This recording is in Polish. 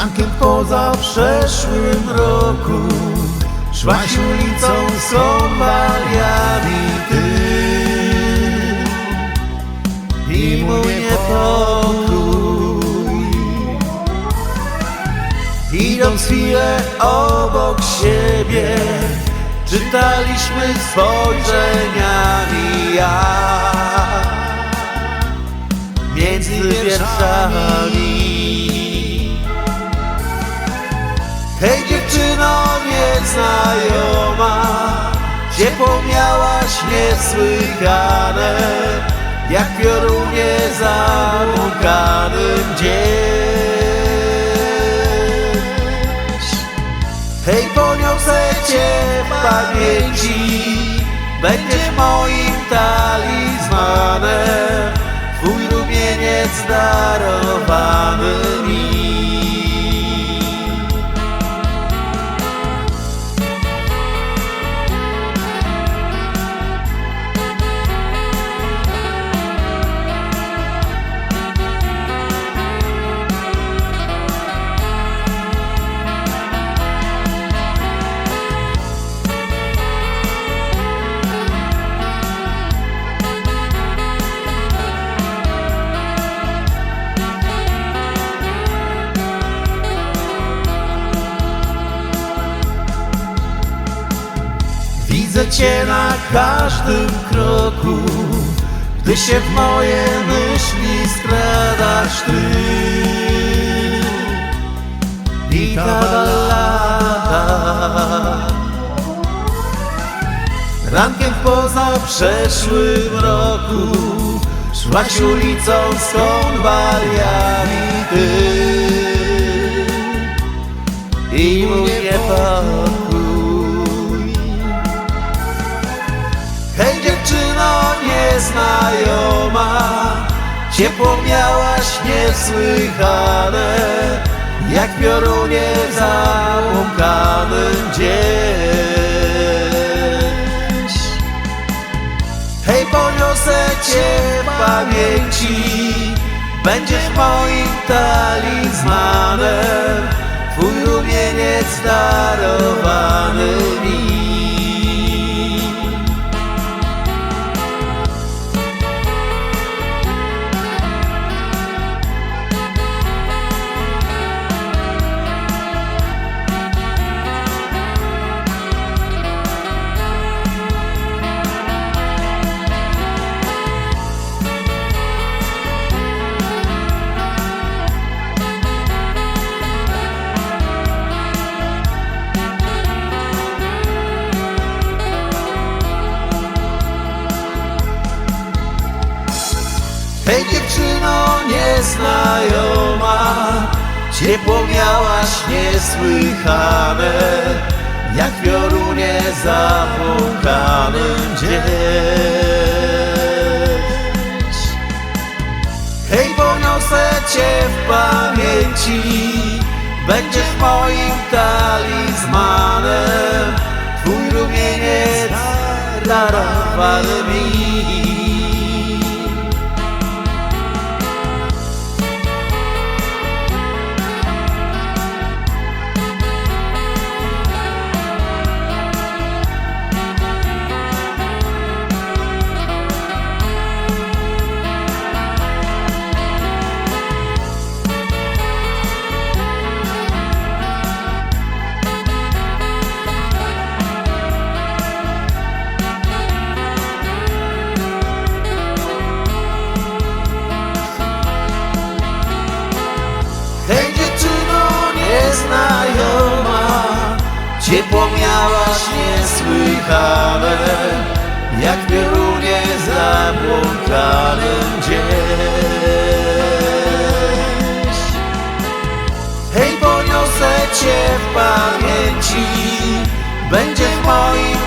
Rankiem poza przeszłym roku Szłaś ulicą z konwaliami ty. I mój niepokój. Idąc chwilę obok siebie Czytaliśmy spojrzeniami ja. Między wierszami dziewczyno nieznajoma Ciepło miałaś niesłychane Jak piorunie zamąkanym gdzieś Hej poniosę cię w pamięci Będzie moim talizmanem Twój rumieniec darowany mi Cię na każdym kroku. Gdy się w moje myśli skradasz Ty. I ta lata Rankiem poza przeszłym roku Szłaś ulicą z konwaliami nieznajoma Ciepło miałaś niesłychane Jak w piorunie zapłakanym gdzieś Hej poniosę cię w pamięci Będziesz moim talizmanem Twój rumieniec darowany mi Hej dziewczyno nieznajoma Ciepło miałaś niesłychane Jak w piorunie zapłukanym gdzieś Hej poniosę cię w pamięci Będziesz moim talizmanem. Twój rumieniec darowany mi Ciepło miałaś niesłychane Jak w piorunie zabłąkanym gdzieś Hej poniosę cię w pamięci Będziesz moim